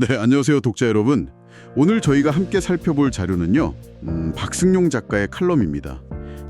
네, 안녕하세요, 독자 여러분. 오늘 저희가 함께 살펴볼 자료는요, 음, 박승용 작가의 칼럼입니다.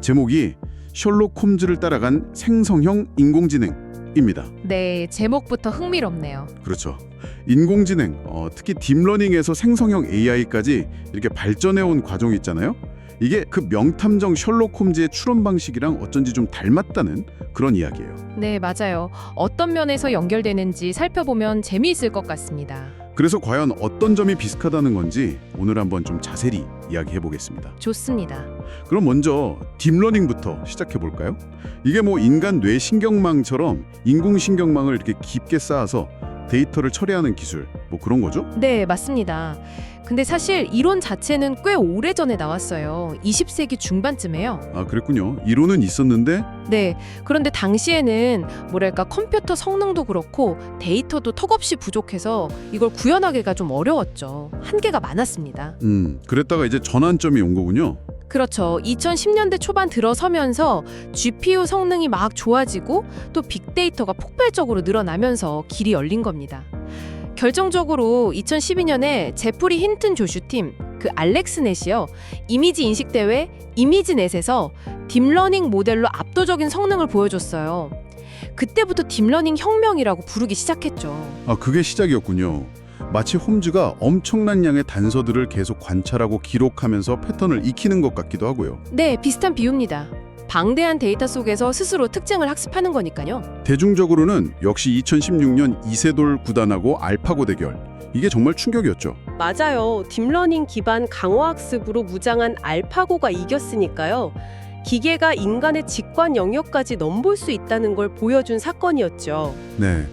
제목이 셜록 홈즈를 따라간 생성형 인공지능입니다. 네, 제목부터 흥미롭네요. 그렇죠. 인공지능, 어, 특히 딥러닝에서 생성형 AI까지 이렇게 발전해온 과정이 있잖아요. 이게 그 명탐정 셜록 홈즈의 추론 방식이랑 어쩐지 좀 닮았다는 그런 이야기예요. 네, 맞아요. 어떤 면에서 연결되는지 살펴보면 재미있을 것 같습니다. 그래서 과연 어떤 점이 비슷하다는 건지 오늘 한번 좀 자세히 이야기해 보겠습니다. 좋습니다. 그럼 먼저 딥러닝부터 시작해 볼까요? 이게 뭐 인간 뇌 신경망처럼 인공신경망을 이렇게 깊게 쌓아서 데이터를 처리하는 기술 뭐 그런 거죠? 네, 맞습니다. 근데 사실 이론 자체는 꽤 오래전에 나왔어요. 20세기 중반쯤에요. 아 그랬군요. 이론은 있었는데 네, 그런데 당시에는 뭐랄까 컴퓨터 성능도 그렇고 데이터도 턱없이 부족해서 이걸 구현하기가 좀 어려웠죠. 한계가 많았습니다. 음 그랬다가 이제 전환점이 온 거군요. 그렇죠. 2010년대 초반 들어서면서 GPU 성능이 막 좋아지고 또 빅데이터가 폭발적으로 늘어나면서 길이 열린 겁니다. 결정적으로 2012년에 제프리 힌튼 조슈팀 그 알렉스 넷이요. 이미지 인식 대회 이미지넷에서 딥러닝 모델로 압도적인 성능을 보여줬어요. 그때부터 딥러닝 혁명이라고 부르기 시작했죠. 아 그게 시작이었군요. 마치 홈즈가 엄청난 양의 단서들을 계속 관찰하고 기록하면서 패턴을 익히는 것 같기도 하고요. 네, 비슷한 비유입니다. 방대한 데이터 속에서 스스로 특징을 학습하는 거니까요. 대중적으로는 역시 2016년 이세돌 구단하고 알파고 대결 이게 정말 충격이었죠. 맞아요. 딥러닝 기반 강화학습으로 무장한 알파고가 이겼으니까요. 기계가 인간의 직관 영역까지 넘볼 수 있다는 걸 보여준 사건이었죠. 네.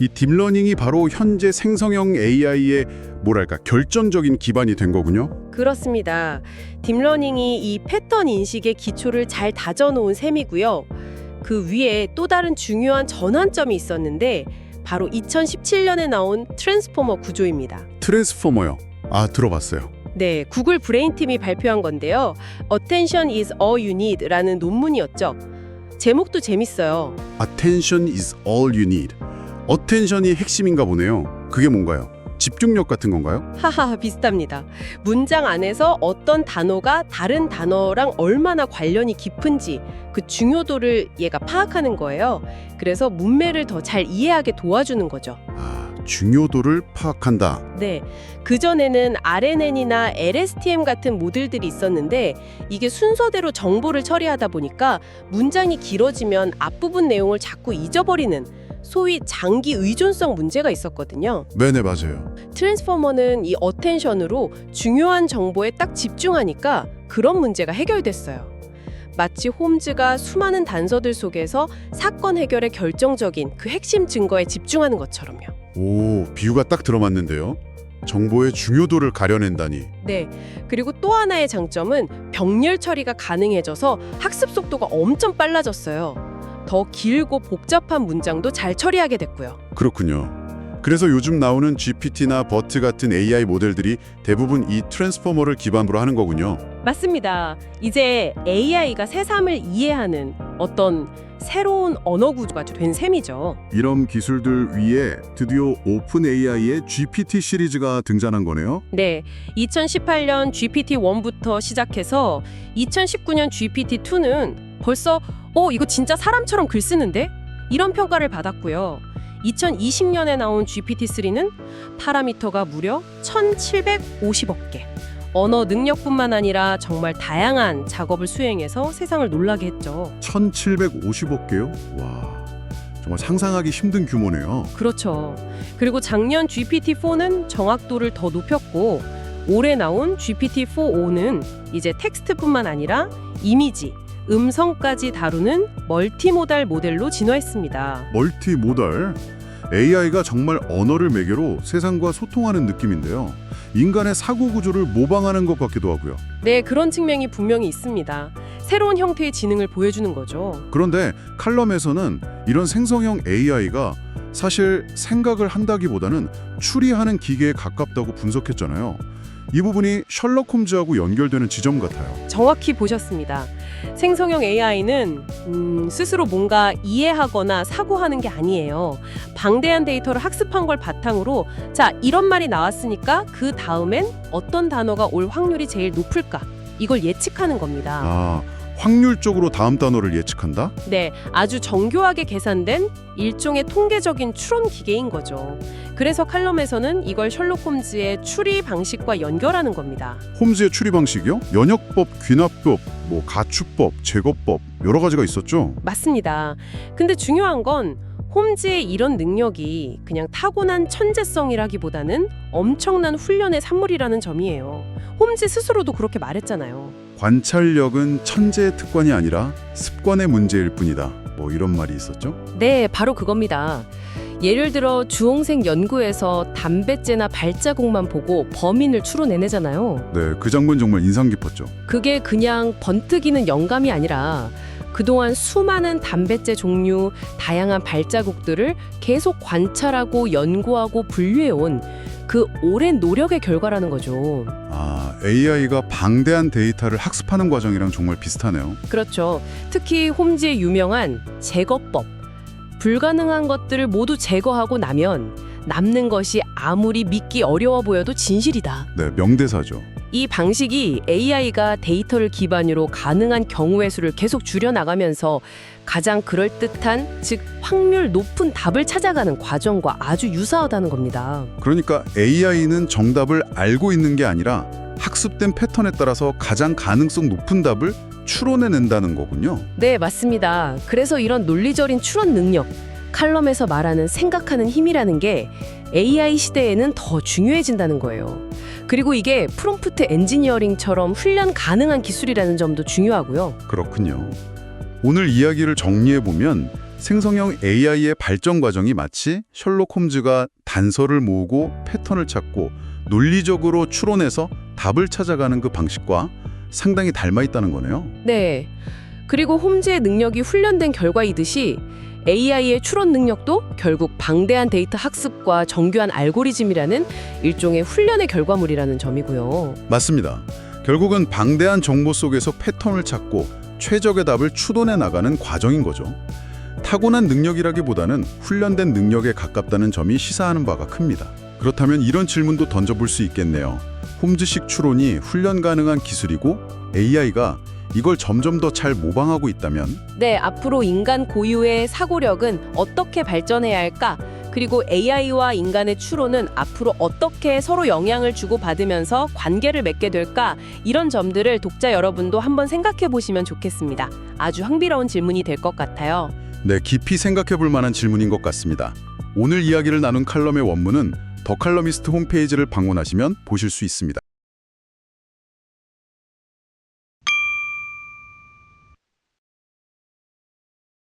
이 딥러닝이 바로 현재 생성형 AI의 뭐랄까 결정적인 기반이 된 거군요. 그렇습니다. 딥러닝이 이 패턴 인식의 기초를 잘 다져놓은 셈이고요. 그 위에 또 다른 중요한 전환점이 있었는데 바로 2017년에 나온 트랜스포머 구조입니다. 트랜스포머요. 아 들어봤어요. 네, 구글 브레인 팀이 발표한 건데요. Attention is all you need라는 논문이었죠. 제목도 재밌어요. Attention is all you need. 어텐션이 핵심인가 보네요. 그게 뭔가요? 집중력 같은 건가요? 하하 비슷합니다. 문장 안에서 어떤 단어가 다른 단어랑 얼마나 관련이 깊은지 그 중요도를 얘가 파악하는 거예요. 그래서 문맥을 더 잘 이해하게 도와주는 거죠. 아 중요도를 파악한다. 네. 그전에는 RNN이나 LSTM 같은 모델들이 있었는데 이게 순서대로 정보를 처리하다 보니까 문장이 길어지면 앞부분 내용을 자꾸 잊어버리는 소위 장기 의존성 문제가 있었거든요. 네네 맞아요. 트랜스포머는 이 어텐션으로 중요한 정보에 딱 집중하니까 그런 문제가 해결됐어요. 마치 홈즈가 수많은 단서들 속에서 사건 해결의 결정적인 그 핵심 증거에 집중하는 것처럼요. 오 비유가 딱 들어맞는데요. 정보의 중요도를 가려낸다니. 네. 그리고 또 하나의 장점은 병렬 처리가 가능해져서 학습 속도가 엄청 빨라졌어요. 더 길고 복잡한 문장도 잘 처리하게 됐고요. 그렇군요. 그래서 요즘 나오는 GPT나 버트 같은 AI 모델들이 대부분 이 트랜스포머를 기반으로 하는 거군요. 맞습니다. 이제 AI가 새삼을 이해하는 어떤 새로운 언어 구조가 된 셈이죠. 이런 기술들 위에 드디어 오픈 AI의 GPT 시리즈가 등장한 거네요. 네. 2018년 GPT-1부터 시작해서 2019년 GPT-2는 벌써 어, 이거 진짜 사람처럼 글 쓰는데? 이런 평가를 받았고요. 2020년에 나온 GPT-3는 파라미터가 무려 1,750억 개. 언어 능력뿐만 아니라 정말 다양한 작업을 수행해서 세상을 놀라게 했죠. 1,750억 개요? 와, 정말 상상하기 힘든 규모네요. 그렇죠. 그리고 작년 GPT-4는 정확도를 더 높였고 올해 나온 GPT-4o는 이제 텍스트뿐만 아니라 이미지, 음성까지 다루는 멀티모달 모델로 진화했습니다. 멀티모달. AI가 정말 언어를 매개로 세상과 소통하는 느낌인데요. 인간의 사고 구조를 모방하는 것 같기도 하고요. 네, 그런 측면이 분명히 있습니다. 새로운 형태의 지능을 보여주는 거죠. 그런데 칼럼에서는 이런 생성형 AI가 사실 생각을 한다기보다는 추리하는 기계에 가깝다고 분석했잖아요. 이 부분이 셜록 홈즈하고 연결되는 지점 같아요. 정확히 보셨습니다. 생성형 AI는 음, 스스로 뭔가 이해하거나 사고하는 게 아니에요. 방대한 데이터를 학습한 걸 바탕으로 자 이런 말이 나왔으니까 그 다음엔 어떤 단어가 올 확률이 제일 높을까 이걸 예측하는 겁니다. 아, 확률적으로 다음 단어를 예측한다? 네, 아주 정교하게 계산된 일종의 통계적인 추론 기계인 거죠. 그래서 칼럼에서는 이걸 셜록 홈즈의 추리 방식과 연결하는 겁니다. 홈즈의 추리 방식이요? 연역법, 귀납법, 뭐 가축법, 제거법 여러 가지가 있었죠. 맞습니다. 근데 중요한 건 홈즈의 이런 능력이 그냥 타고난 천재성이라기보다는 엄청난 훈련의 산물이라는 점이에요. 홈즈 스스로도 그렇게 말했잖아요. 관찰력은 천재의 특권이 아니라 습관의 문제일 뿐이다. 뭐 이런 말이 있었죠. 네, 바로 그겁니다. 예를 들어 주홍색 연구에서 담뱃재나 발자국만 보고 범인을 추론해내잖아요. 네, 그 장면 정말 인상 깊었죠. 그게 그냥 번뜩이는 영감이 아니라 그동안 수많은 담뱃재 종류, 다양한 발자국들을 계속 관찰하고 연구하고 분류해온 그 오랜 노력의 결과라는 거죠. 아, AI가 방대한 데이터를 학습하는 과정이랑 정말 비슷하네요. 그렇죠. 특히 홈즈의 유명한 제거법. 불가능한 것들을 모두 제거하고 나면 남는 것이 아무리 믿기 어려워 보여도 진실이다. 네, 명대사죠. 이 방식이 AI가 데이터를 기반으로 가능한 경우의 수를 계속 줄여나가면서 가장 그럴듯한, 즉 확률 높은 답을 찾아가는 과정과 아주 유사하다는 겁니다. 그러니까 AI는 정답을 알고 있는 게 아니라 학습된 패턴에 따라서 가장 가능성 높은 답을 추론해낸다는 거군요. 네, 맞습니다. 그래서 이런 논리적인 추론 능력, 칼럼에서 말하는 생각하는 힘이라는 게 AI 시대에는 더 중요해진다는 거예요. 그리고 이게 프롬프트 엔지니어링처럼 훈련 가능한 기술이라는 점도 중요하고요. 그렇군요. 오늘 이야기를 정리해보면 생성형 AI의 발전 과정이 마치 셜록 홈즈가 단서를 모으고 패턴을 찾고 논리적으로 추론해서 답을 찾아가는 그 방식과 상당히 닮아 있다는 거네요. 네. 그리고 홈즈의 능력이 훈련된 결과이듯이 AI의 추론 능력도 결국 방대한 데이터 학습과 정교한 알고리즘이라는 일종의 훈련의 결과물이라는 점이고요. 맞습니다. 결국은 방대한 정보 속에서 패턴을 찾고 최적의 답을 추론해 나가는 과정인 거죠. 타고난 능력이라기보다는 훈련된 능력에 가깝다는 점이 시사하는 바가 큽니다. 그렇다면 이런 질문도 던져볼 수 있겠네요. 홈즈식 추론이 훈련 가능한 기술이고 AI가 이걸 점점 더 잘 모방하고 있다면 네, 앞으로 인간 고유의 사고력은 어떻게 발전해야 할까? 그리고 AI와 인간의 추론은 앞으로 어떻게 서로 영향을 주고받으면서 관계를 맺게 될까? 이런 점들을 독자 여러분도 한번 생각해 보시면 좋겠습니다. 아주 흥미로운 질문이 될 것 같아요. 네, 깊이 생각해 볼 만한 질문인 것 같습니다. 오늘 이야기를 나눈 칼럼의 원문은 더 칼럼니스트 홈페이지를 방문하시면 보실 수 있습니다.